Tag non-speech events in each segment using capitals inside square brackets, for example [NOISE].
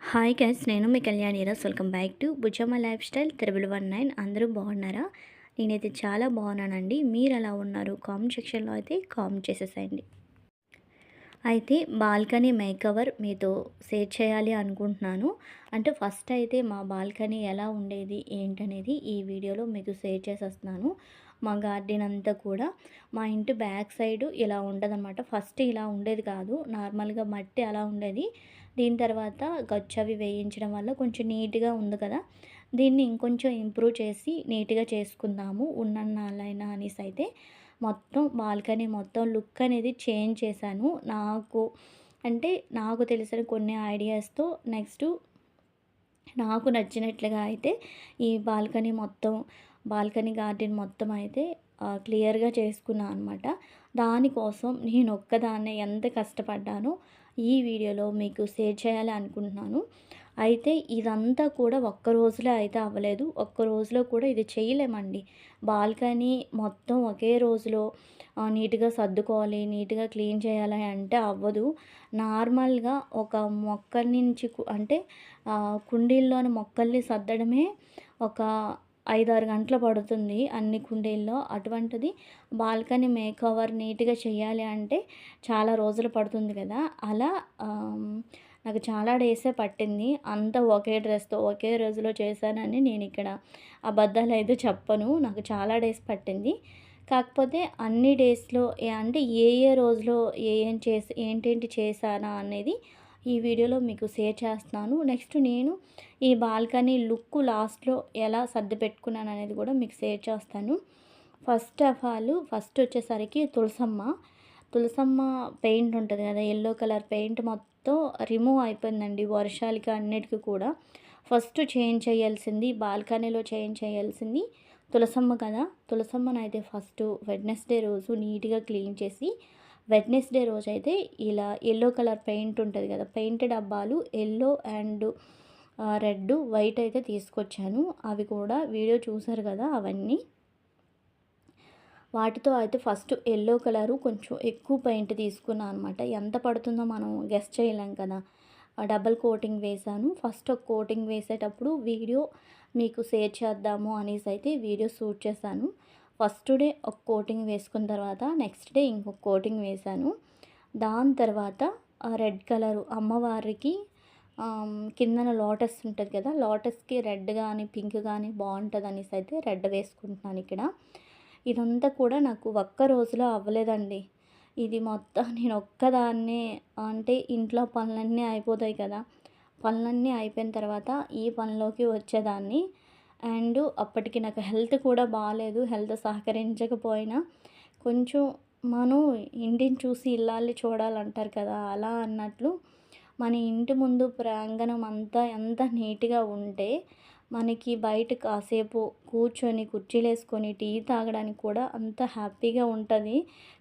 Hi guys నేను మీ Kalyan Raj welcome back to Bujamma lifestyle triple one nine. అందరూ బాగున్నారా? నేనైతే చాలా బాగున్నానండి. మీరు ఎలా ఉన్నారు? కామెంట్ సెక్షన్లో అయితే కామెంట్ చేసేసేయండి. అయితే బాల్కనీ మేకవర్ మీతో షేర్ చేయాలి అనుకుంటున్నాను. అంటే ఫస్ట్ అయితే మా బాల్కనీ ఎలా ఉండేది ఏంటనేది ఈ వీడియోలో మీకు షేర్ చేసేస్తున్నాను. మా గార్డెన్ అంతా కూడా మా ఇంటి బ్యాక్ సైడ్ ఇలా ఉండదన్నమాట ఫస్ట్ ఇలా ఉండేది కాదు. నార్మల్గా మట్టి అలా ఉండేది. దీని తర్వాత గచ్చవి వేయించడం వల్ల కొంచెం నీట్గా ఉంది కదా. దీన్ని ఇంకొంచెం ఇంప్రూవ్ చేసి నీట్గా చేసుకుందాము ఉన్నన్నాళ్ళైనా అనేసి అయితే. మొత్తం బాల్కనీ మొత్తం లుక్ అనేది చేంజ్ చేశాను. నాకు అంటే నాకు తెలిసిన కొన్ని ఐడియాస్తో నెక్స్ట్ నాకు నచ్చినట్లుగా అయితే ఈ బాల్కనీ మొత్తం బాల్కనీ గార్డెన్ మొత్తం అయితే క్లియర్గా చేసుకున్నాను అనమాట దానికోసం నేను ఒక్కదాన్నే ఎంత కష్టపడ్డానో ఈ వీడియోలో మీకు షేర్ చేయాలి అనుకుంటున్నాను. అయితే ఇదంతా కూడా ఒక్క రోజులో అయితే అవ్వలేదు. ఒక్క రోజులో కూడా ఇది చేయలేమండి. బాల్కనీ మొత్తం ఒకే రోజులో నీట్గా సర్దుకోవాలి నీట్గా క్లీన్ చేయాలి అంటే అవ్వదు. నార్మల్గా ఒక మొక్క నుంచి అంటే కుండీల్లోని మొక్కల్ని సర్దడమే ఒక ఐదారు గంటలు పడుతుంది అన్ని కుండీల్లో. అటువంటిది బాల్కనీ మేకవర్ నీట్గా చేయాలి అంటే చాలా రోజులు పడుతుంది కదా. అలా నాకు చాలా డేసే పట్టింది. అంతా ఒకే డ్రెస్తో ఒకే రోజులో చేశానని నేను ఇక్కడ అబద్ధాలు అయితే చెప్పను. నాకు చాలా డేస్ పట్టింది. కాకపోతే అన్ని డేస్లో అంటే ఏ ఏ రోజులో ఏ ఏం చేసి ఏంటేంటి చేశానా అనేది ఈ వీడియోలో మీకు షేర్ చేస్తున్నాను. నెక్స్ట్ నేను ఈ బాల్కనీ లుక్ లాస్ట్లో ఎలా సర్ది పెట్టుకున్నాను అనేది కూడా మీకు షేర్ చేస్తాను. ఫస్ట్ ఆఫ్ ఆల్ ఫస్ట్ వచ్చేసరికి తులసమ్మ. తులసమ్మ పెయింట్ ఉంటుంది కదా ఎల్లో కలర్ పెయింట్ మొత్తం రిమూవ్ అయిపోయిందండి వర్షాలకి అన్నిటికీ కూడా. ఫస్ట్ చేంజ్ చేయాల్సింది బాల్కనీలో చేంజ్ చేయాల్సింది తులసమ్మ కదా. తులసమ్మను అయితే ఫస్ట్ వెడ్నెస్డే రోజు నీట్గా క్లీన్ చేసి వెడ్నెస్డే రోజు అయితే ఇలా ఎల్లో కలర్ పెయింట్ ఉంటుంది కదా పెయింట్ డబ్బాలు ఎల్లో అండ్ రెడ్ వైట్ అయితే తీసుకొచ్చాను. అవి కూడా వీడియో చూసారు కదా అవన్నీ. వాటితో అయితే ఫస్ట్ ఎల్లో కలరు కొంచెం ఎక్కువ పెయింట్ తీసుకున్నాను అనమాట ఎంత పడుతుందో మనం గెస్ట్ చేయలేం కదా. డబల్ కోటింగ్ వేశాను. ఫస్ట్ ఒక కోటింగ్ వేసేటప్పుడు వీడియో మీకు షేర్ చేద్దాము అనేసి అయితే వీడియో షూట్ చేశాను. ఫస్ట్ డే ఒక కోటింగ్ వేసుకున్న తర్వాత నెక్స్ట్ డే ఇంకొక కోటింగ్ వేశాను. దాని తర్వాత రెడ్ కలరు అమ్మవారికి కిందన లోటస్ ఉంటుంది కదా లోటస్కి రెడ్ కానీ పింక్ కానీ బాగుంటుంది అనేసి అయితే రెడ్ వేసుకుంటున్నాను ఇక్కడ. ఇదంతా కూడా నాకు ఒక్క రోజులో అవ్వలేదండి. ఇది మొత్తం నేను ఒక్కదాన్నే అంటే ఇంట్లో పనులన్నీ అయిపోతాయి కదా. పనులన్నీ అయిపోయిన తర్వాత ఈ పనిలోకి వచ్చేదాన్ని. అండ్ అప్పటికి నాకు హెల్త్ కూడా బాగాలేదు హెల్త్ సహకరించకపోయినా కొంచెం మనం ఇంటిని చూసి ఇల్లాలి చూడాలంటారు కదా అలా అన్నట్లు మన ఇంటి ముందు ప్రాంగణం అంతా ఎంత నీట్గా ఉంటే మనకి బయట కాసేపు కూర్చొని కుర్చీలు వేసుకొని టీ తాగడానికి కూడా అంత హ్యాపీగా ఉంటుంది.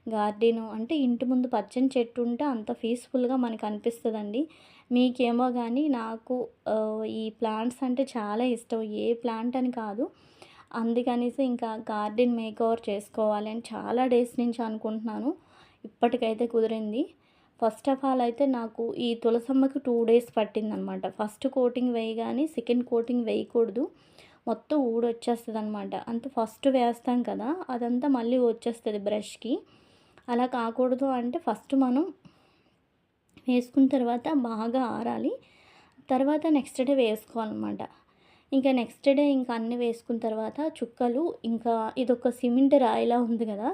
గార్డెను అంటే ఇంటి ముందు పచ్చని చెట్టు ఉంటే అంత పీస్ఫుల్గా మనకు అనిపిస్తుందండి. మీకేమో కానీ నాకు ఈ ప్లాంట్స్ అంటే చాలా ఇష్టం. ఏ ప్లాంట్ అని కాదు. అందుకనేసి ఇంకా గార్డెన్ మేకవర్ చేసుకోవాలి అని చాలా డేస్ నుంచి అనుకుంటున్నాను. ఇప్పటికైతే కుదిరింది. ఫస్ట్ ఆఫ్ ఆల్ అయితే నాకు ఈ తులసమ్మకి టూ డేస్ పట్టిందనమాట. ఫస్ట్ కోటింగ్ వేయగానే సెకండ్ కోటింగ్ వేయకూడదు. మొత్తం ఊడొచ్చేస్తుంది అనమాట అంత ఫస్ట్ వేస్తాం కదా అదంతా మళ్ళీ వచ్చేస్తుంది బ్రష్కి అలా కాకూడదు అంటే ఫస్ట్ మనం వేసుకున్న తర్వాత బాగా ఆరాలి. తర్వాత నెక్స్ట్ డే వేసుకోవాలన్నమాట. ఇంకా నెక్స్ట్ డే ఇంకా అన్నీ వేసుకున్న తర్వాత చుక్కలు ఇంకా ఇదొక సిమెంట్ రాయిలా ఉంది కదా.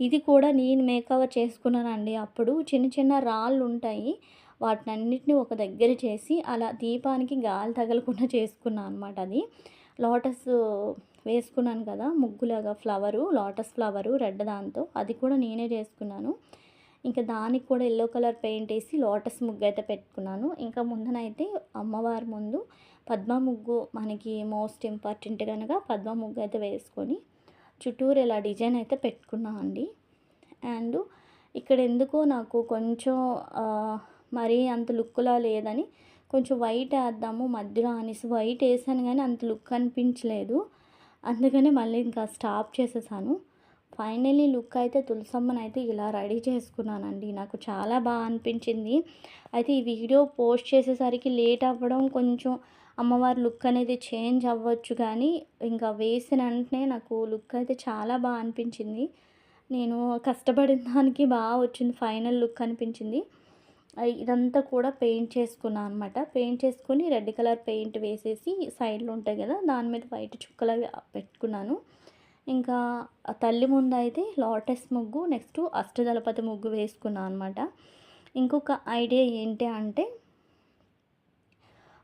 ఇది కూడా నేను మేకవర్ చేసుకున్నానండి. అప్పుడు చిన్న చిన్న రాళ్ళు ఉంటాయి. వాటిని అన్నిటిని ఒక దగ్గర చేసి అలా దీపానికి గాలి తగలకుండా చేసుకున్నాను అనమాట అది. లోటస్ వేసుకున్నాను కదా ముగ్గులాగా ఫ్లవరు లోటస్ ఫ్లవరు రెడ్ దాంతో. అది కూడా నేనే చేసుకున్నాను. ఇంకా దానికి కూడా ఎల్లో కలర్ పెయింట్ వేసి లోటస్ ముగ్గు అయితే పెట్టుకున్నాను. ఇంకా ముందునైతే అమ్మవారి ముందు పద్మ ముగ్గు మనకి మోస్ట్ ఇంపార్టెంట్ కనుక పద్మ ముగ్గు అయితే వేసుకొని చుట్టూరు ఇలా డిజైన్ అయితే పెట్టుకున్నా అండి. అండ్ ఇక్కడ ఎందుకో నాకు కొంచెం మరీ అంత లుక్లా లేదని కొంచెం వైట్ వేద్దాము మధ్యలో అనేసి వైట్ వేసాను కానీ అంత లుక్ అనిపించలేదు. అందుకని మళ్ళీ ఇంకా స్టాప్ చేసేసాను. ఫైనలీ లుక్ అయితే తులసమ్మనైతే ఇలా రెడీ చేసుకున్నానండి. నాకు చాలా బాగా అనిపించింది. అయితే ఈ వీడియో పోస్ట్ చేసేసరికి లేట్ అవ్వడం కొంచెం అమ్మవారి లుక్ అనేది చేంజ్ అవ్వచ్చు కానీ, ఇంకా వేసిన వెంటనే నాకు లుక్ అయితే చాలా బాగా అనిపించింది. నేను కష్టపడిన దానికి బాగా వచ్చింది. ఫైనల్ లుక్ అనిపించింది. ఇదంతా కూడా పెయింట్ చేసుకున్నా అనమాట. పెయింట్ చేసుకొని రెడ్ కలర్ పెయింట్ వేసేసి సైడ్‌లో ఉంటాయి కదా దాని మీద వైట్ చుక్కలవి పెట్టుకున్నాను. ఇంకా తల్లి ముందు అయితే లోటస్ ముగ్గు, నెక్స్ట్ అష్టదళపతి ముగ్గు వేసుకున్నాను అనమాట. ఇంకొక ఐడియా ఏంటి అంటే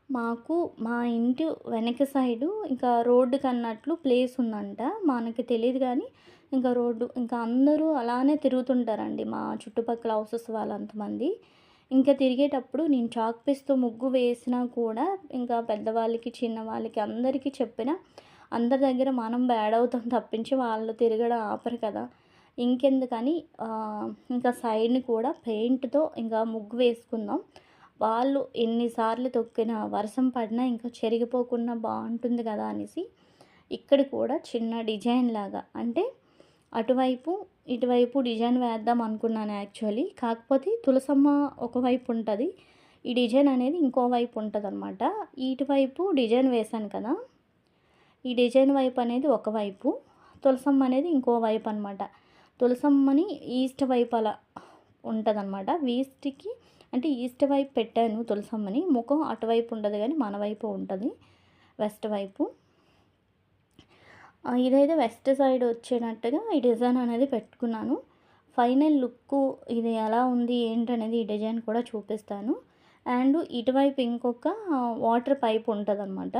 మాకు మా ఇంటి వెనక సైడు ఇంకా రోడ్డుకన్నట్లు ప్లేస్ ఉందంట. మనకి తెలియదు కానీ ఇంకా రోడ్డు ఇంకా అందరూ అలానే తిరుగుతుంటారండి మా చుట్టుపక్కల హౌసెస్ వాళ్ళంతమంది. ఇంకా తిరిగేటప్పుడు నేను చాక్ పీస్‌తో ముగ్గు వేసినా కూడా ఇంకా పెద్దవాళ్ళకి, చిన్నవాళ్ళకి అందరికీ చెప్పిన అందరి దగ్గర మనం బ్యాడ్ అవుతాం తప్పించి వాళ్ళు తిరగడం ఆపరు కదా! ఇంకెందుకని ఇంకా సైడ్‌ని కూడా పెయింట్‌తో ఇంకా ముగ్గు వేసుకుందాం. వాళ్ళు ఎన్నిసార్లు తొక్కిన వర్షం పడినా ఇంకా చెరిగిపోకుండా బాగుంటుంది కదా! అనేసి ఇక్కడ కూడా చిన్న డిజైన్ లాగా అంటే అటువైపు, ఇటువైపు డిజైన్ వేద్దాం అనుకున్నాను యాక్చువల్లీ. కాకపోతే తులసమ్మ ఒకవైపు ఉంటుంది ఈ డిజైన్ అనేది ఇంకో వైపు అనమాట ఇటువైపు డిజైన్ వేశాను కదా! ఈ డిజైన్ వైపు అనేది ఒకవైపు, తులసమ్మ అనేది ఇంకో వైపు అనమాట. తులసమ్మని ఈస్ట్ వైపు అలా ఉంటదనమాట. ఈస్ట్‌కి అంటే ఈస్ట్ వైపు పెట్టాను తులసమ్మని. ముఖం అటువైపు ఉండదు కానీ మన వైపు ఉంటుంది వెస్ట్ వైపు. ఇదైతే వెస్ట్ సైడ్ వచ్చేటట్టుగా ఈ డిజైన్ అనేది పెట్టుకున్నాను. ఫైనల్ లుక్ ఇది ఎలా ఉంది ఏంటనేది ఈ డిజైన్ కూడా చూపిస్తాను. అండ్ ఇటువైపు ఇంకొక వాటర్ పైప్ ఉంటదనమాట.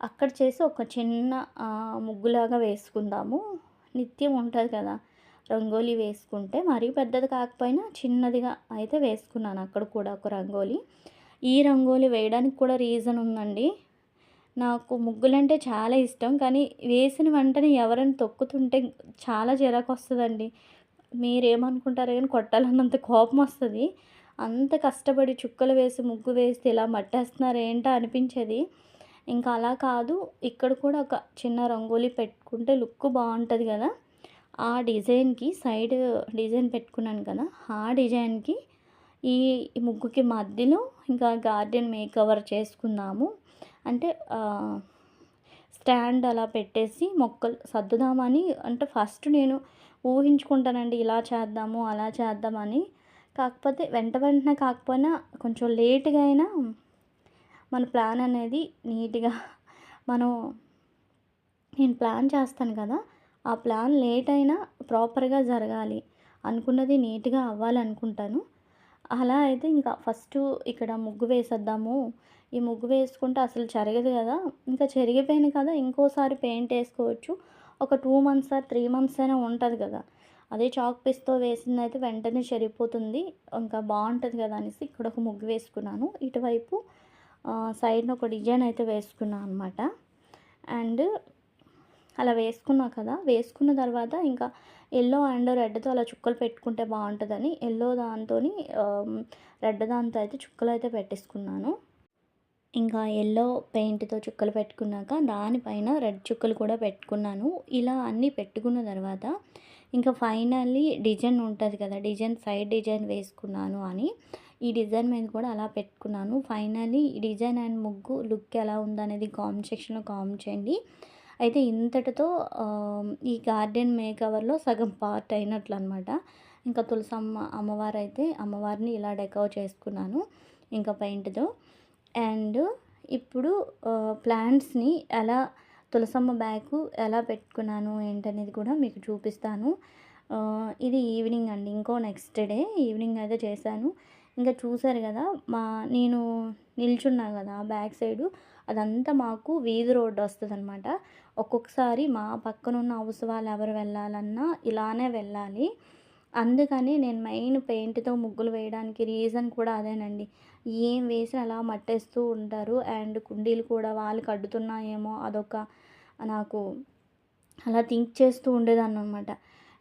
అక్కడ చేసి ఒక చిన్న ముగ్గులాగా వేసుకుందాము. నిత్యం ఉంటుంది కదా! రంగోలి వేసుకుంటే మరీ పెద్దది కాకపోయినా చిన్నదిగా అయితే వేసుకున్నాను అక్కడ కూడా ఒక రంగోలి. ఈ రంగోలి వేయడానికి కూడా రీజన్ ఉందండి. నాకు ముగ్గులంటే చాలా ఇష్టం. కానీ వేసిన వెంటనే ఎవరైనా తొక్కుతుంటే చాలా చిరాకొస్తదండి. మీరేమనుకుంటారో కానీ కొట్టాలన్నంత కోపం వస్తుంది అంత కష్టపడి చుక్కలు వేసి, ముగ్గు వేస్తే ఇలా మట్టేస్తున్నారు ఏంటో అనిపించేది. ఇంకా అలా కాదు ఇక్కడ కూడా ఒక చిన్న రంగోలి పెట్టుకుంటే లుక్ బాగుంటుంది కదా ఆ డిజైన్‌కి సైడ్ డిజైన్ పెట్టుకున్నాను కదా! ఆ డిజైన్‌కి ఈ ముగ్గుకి మధ్యలో ఇంకా గార్డెన్ మేకవర్ చేసుకుందాము. అంటే స్టాండ్ అలా పెట్టేసి మొక్కలు సర్దుదామని అంటే ఫస్ట్ నేను ఊహించుకుంటానండి. ఇలా చేద్దాము, అలా చేద్దామని. కాకపోతే వెంట వెంటనే కాకపోయినా కొంచెం లేట్‌గా అయినా మన ప్లాన్ అనేది నీట్‌గా మనం నేను ప్లాన్ చేస్తాను కదా! ఆ ప్లాన్ లేట్ అయినా ప్రాపర్‌గా జరగాలి. అనుకున్నది నీట్‌గా అవ్వాలనుకుంటాను. అలా అయితే ఇంకా ఫస్ట్ ఇక్కడ ముగ్గు వేసేద్దాము. ఈ ముగ్గు వేసుకుంటే అసలు చెరగదు కదా ఇంకా చెరిగిపోయింది కదా! ఇంకోసారి పెయింట్ వేసుకోవచ్చు ఒక two months or three months అయినా ఉంటుంది కదా అదే చాక్ పీస్‌తో వేసింది అయితే వెంటనే చెరిగిపోతుంది. ఇంకా బాగుంటుంది కదా అనేసి ఇక్కడ ఒక ముగ్గు వేసుకున్నాను. ఇటువైపు సైడ్‌న ఒక డిజైన్ అయితే వేసుకున్నాను అనమాట. అండ్ అలా వేసుకున్నా కదా! వేసుకున్న తర్వాత ఇంకా ఎల్లో అండ్ రెడ్‌తో అలా చుక్కలు పెట్టుకుంటే బాగుంటుందని ఎల్లో దాంతోని రెడ్ దాంతో అయితే చుక్కలు అయితే పెట్టేసుకున్నాను. ఇంకా ఎల్లో పెయింట్‌తో చుక్కలు పెట్టుకున్నాక దానిపైన రెడ్ చుక్కలు కూడా పెట్టుకున్నాను. ఇలా అన్నీ పెట్టుకున్న తర్వాత ఇంకా ఫైనల్లీ డిజైన్ ఉంటుంది కదా! డిజైన్ సైడ్ డిజైన్ వేసుకున్నాను అని ఈ డిజైన్ మీద కూడా అలా పెట్టుకున్నాను. ఫైనలీ ఈ డిజైన్ అండ్ ముగ్గు లుక్ ఎలా ఉందనేది కామెంట్ సెక్షన్‌లో కామెంట్ చేయండి. అయితే ఇంతటితో ఈ గార్డెన్ మేకవర్‌లో సగం పార్ట్ అయినట్లు అనమాట ఇంకా తులసమ్మ అమ్మవారు అయితే అమ్మవారిని ఇలా డెకవర్ చేసుకున్నాను. ఇంకా పెయింట్‌తో. అండ్ ఇప్పుడు ప్లాంట్స్‌ని ఎలా తులసమ్మ బ్యాగ్ ఎలా పెట్టుకున్నాను ఏంటనేది కూడా మీకు చూపిస్తాను. ఇది ఈవినింగ్ అండి. ఇంకో నెక్స్ట్ డే ఈవినింగ్ అయితే చేశాను. ఇంకా చూసారు కదా మా నేను నిల్చున్నా కదా బ్యాక్ సైడు అదంతా మాకు వీధి రోడ్డు వస్తదనమాట. ఒక్కొక్కసారి మా పక్కనున్న హౌస్ వాళ్ళు ఎవరు వెళ్ళాలన్నా ఇలానే వెళ్ళాలి. అందుకని నేను మెయిన్ పెయింట్‌తో ముగ్గులు వేయడానికి రీజన్ కూడా అదేనండి. ఏం వేసినా అలా మట్టేస్తూ ఉంటారు. అండ్ కుండీలు కూడా వాళ్ళు అడ్డుతున్నాయేమో అదొక నాకు అలా థింక్ చేస్తూ ఉండేదాన్ని అనమాట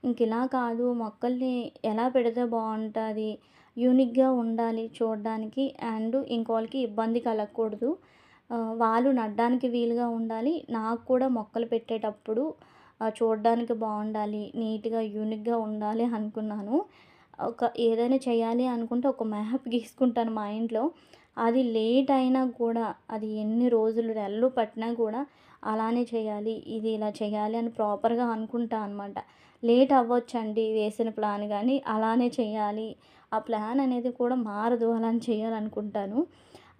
ఇంక ఇలా కాదు మొక్కల్ని ఎలా పెడితే బాగుంటుంది యూనిక్‌గా ఉండాలి చూడడానికి అండ్ ఇంకోళ్ళకి ఇబ్బంది కలగకూడదు. వాళ్ళు నడ్డానికి వీలుగా ఉండాలి. నాకు కూడా మొక్కలు పెట్టేటప్పుడు చూడడానికి బాగుండాలి నీట్గా యూనిక్గా ఉండాలి అనుకున్నాను ఒక ఏదైనా చేయాలి అనుకుంటే ఒక మ్యాప్ [LAUGHS] గీసుకుంటాను మా ఇంట్లో అది లేట్ అయినా కూడా అది ఎన్ని రోజులు నెలలు పట్టినా కూడా అలానే చేయాలి ఇది ఇలా చేయాలి అని ప్రాపర్గా అనుకుంటా అనమాట లేట్ అవ్వచ్చండి వేసిన ప్లాన్ కానీ అలానే చేయాలి. ఆ ప్లాన్ అనేది కూడా మారదు అలానే చేయాలనుకుంటాను.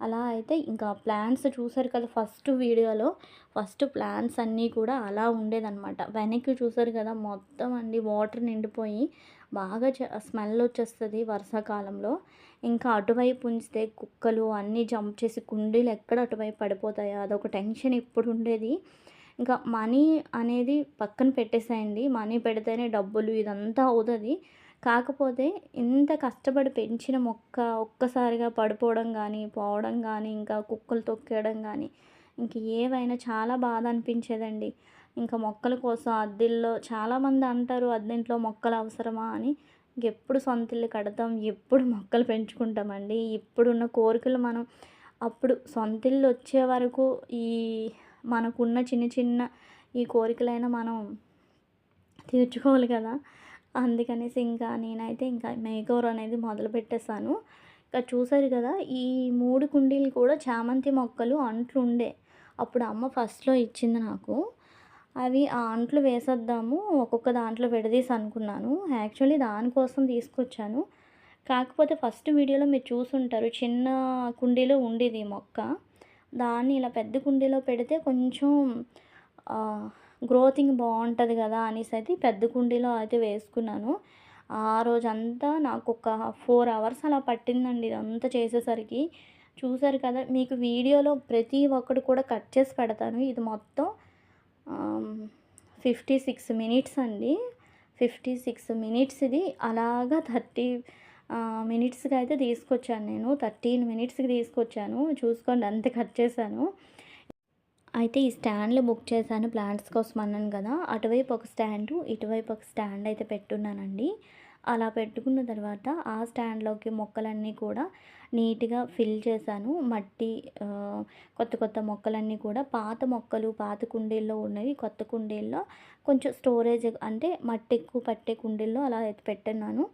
అలా అయితే ఇంకా ప్లాన్స్ చూసారు కదా ఫస్ట్ వీడియోలో. ఫస్ట్ ప్లాన్స్ అన్నీ కూడా అలా ఉండేదన్నమాట. వెనక్కి చూసారు కదా మొత్తం అండి వాటర్ నిండిపోయి బాగా స్మెల్ వచ్చేస్తుంది వర్షాకాలంలో. ఇంకా అటువైపు ఉంచితే కుక్కలు అన్నీ జంప్ చేసి కుండీలు ఎక్కడ అటువైపు పడిపోతాయో అదొక టెన్షన్ ఇప్పుడు ఉండేది. ఇంకా మనీ అనేది పక్కన పెట్టేసాయండి. మనీ పెడితేనే డబ్బులు ఇదంతా అవుతుంది. కాకపోతే ఇంత కష్టపడి పెంచిన మొక్క ఒక్కసారిగా పడిపోవడం కానీ పోవడం కానీ ఇంకా కుక్కలు తొక్కేయడం కానీ ఇంక ఏవైనా చాలా బాధ అనిపించేదండి. ఇంకా మొక్కల కోసం అద్దెల్లో చాలామంది అంటారు అద్దెంట్లో మొక్కలు అవసరమా? అని. ఎప్పుడు సొంత ఇల్లు కడతాం ఎప్పుడు మొక్కలు పెంచుకుంటామండి. ఇప్పుడున్న కోరికలు మనం అప్పుడు సొంత ఇల్లు వచ్చే వరకు ఈ మనకున్న చిన్న చిన్న ఈ కోరికలైనా మనం తీర్చుకోవాలి కదా. అందుకనేసి ఇంకా నేనైతే ఇంకా మేకోర్ అనేది మొదలు పెట్టేశాను. ఇంకా చూసారు కదా ఈ మూడు కుండీలు కూడా చామంతి మొక్కలు అంట్లు ఉండే అప్పుడు అమ్మ ఫస్ట్లో ఇచ్చింది నాకు. అవి ఆ అంట్లు వేసేద్దాము ఒక్కొక్క దాంట్లో విడదీసి అనుకున్నాను. యాక్చువల్లీ దానికోసం తీసుకొచ్చాను. కాకపోతే ఫస్ట్ వీడియోలో మీరు చూసుంటారు చిన్న కుండీలో ఉండేది మొక్క. దాన్ని ఇలా పెద్ద కుండీలో పెడితే కొంచెం గ్రోతింగ్ బాగుంటుంది కదా అనేసి అయితే పెద్ద కుండీలో అయితే వేసుకున్నాను. ఆ రోజంతా నాకు ఒక ఫోర్ అవర్స్ అలా పట్టిందండి ఇదంతా చేసేసరికి. చూసారు కదా మీకు వీడియోలో ప్రతి ఒక్కటి కూడా కట్ చేసి పెడతాను. ఇది మొత్తం ఫిఫ్టీ సిక్స్ మినిట్స్ అండి. ఫిఫ్టీ సిక్స్ మినిట్స్ ఇది. అలాగా థర్టీ మినిట్స్కి అయితే తీసుకొచ్చాను నేను. థర్టీన్ మినిట్స్కి తీసుకొచ్చాను. చూసుకోండి అంతే కట్ చేశాను. అయితే ఈ స్టాండ్లు బుక్ చేశాను ప్లాంట్స్ కోసం అన్నాను కదా. అటువైపు ఒక స్టాండు ఇటువైపు ఒక స్టాండ్ అయితే పెట్టున్నానండి. అలా పెట్టుకున్న తర్వాత ఆ స్టాండ్లోకి మొక్కలన్నీ కూడా నీట్గా ఫిల్ చేశాను. మట్టి కొత్త కొత్త మొక్కలన్నీ కూడా పాత మొక్కలు పాత కుండీల్లో ఉన్నవి కొత్త కుండీల్లో కొంచెం స్టోరేజ్ అంటే మట్టి ఎక్కువ పట్టే కుండీల్లో అలా అయితే పెట్టన్నాను.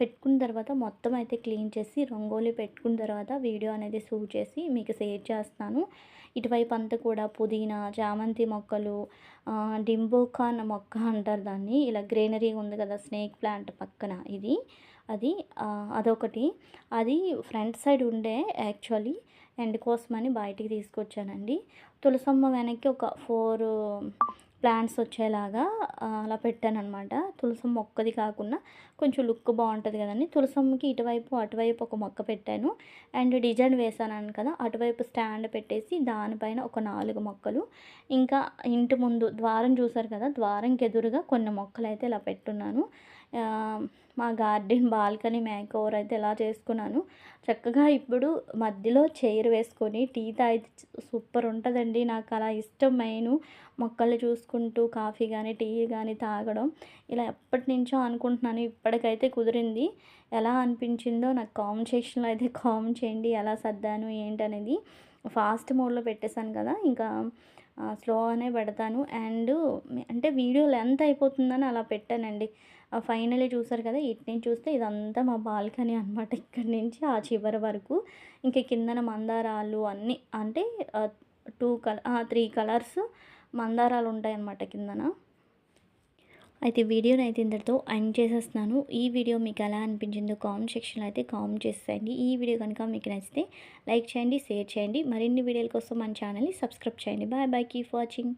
పెట్టుకున్న తర్వాత మొత్తం అయితే క్లీన్ చేసి రంగోలీ పెట్టుకున్న తర్వాత వీడియో అనేది షూట్ చేసి మీకు షేర్ చేస్తాను ఇటువైపు అంతా కూడా పుదీనా చామంతి మొక్కలు డింబోకాన్ మొక్క అంటారు దాన్ని. ఇలా గ్రీనరీ ఉంది కదా స్నేక్ ప్లాంట్ పక్కన ఇది. అది అదొకటి. అది ఫ్రంట్ సైడ్ ఉండే యాక్చువల్లీ ఎండ్ కోసమని బయటికి తీసుకొచ్చానండి. తులసమ్మ వెనక్కి ఒక ఫోర్ ప్లాంట్స్ వచ్చేలాగా అలా పెట్టాను అనమాట తులసం మొక్కది కాకుండా కొంచెం లుక్ బాగుంటుంది కదండి. తులసంకి ఇటువైపు అటువైపు ఒక మొక్క పెట్టాను. అండ్ డిజైన్ వేసాను కదా అటువైపు స్టాండ్ పెట్టేసి దానిపైన ఒక నాలుగు మొక్కలు. ఇంకా ఇంటి ముందు ద్వారం చూసారు కదా ద్వారంకి ఎదురుగా కొన్ని మొక్కలు అయితే ఇలా పెట్టున్నాను. మా గార్డెన్ బాల్కనీ మేక్ ఓవర్ అయితే ఎలా చేసుకున్నాను. చక్కగా ఇప్పుడు మధ్యలో చైర్ వేసుకొని టీ తాగితే సూపర్ ఉంటుందండి. నాకు అలా ఇష్టమైన మొక్కలు చూసుకుంటూ కాఫీ కానీ టీ కానీ తాగడం. ఇలా ఎప్పటి నుంచో అనుకుంటున్నాను. ఇప్పటికైతే కుదిరింది. ఎలా అనిపించిందో నాకు కామెంట్ సెక్షన్లో అయితే కామెంట్ చేయండి. ఎలా సర్దాను ఏంటనేది ఫాస్ట్ మోడ్లో పెట్టేశాను కదా. ఇంకా స్లోగానే పెడతాను. అండ్ అంటే వీడియో లెంత్ అయిపోతుందని అలా పెట్టానండి. ఫైనలీ చూసారు కదా ఇటు నుంచి చూస్తే ఇదంతా మా బాల్కనీ అనమాట ఇక్కడి నుంచి ఆ చివరి వరకు. ఇంకా కిందన మందారాలు అన్నీ అంటే టూ కలర్ త్రీ కలర్స్ మందారాలు ఉంటాయి అన్నమాట కిందన. అయితే వీడియోని అయితే ఇంతటితో ఎండ్ చేసేస్తున్నాను. ఈ వీడియో మీకు ఎలా అనిపించిందో కామెంట్ సెక్షన్లో అయితే కామెంట్ చేసేయండి. ఈ వీడియో కనుక మీకు నచ్చితే లైక్ చేయండి షేర్ చేయండి. మరిన్ని వీడియోల కోసం మన ఛానల్ని సబ్స్క్రైబ్ చేయండి. Bye bye keep watching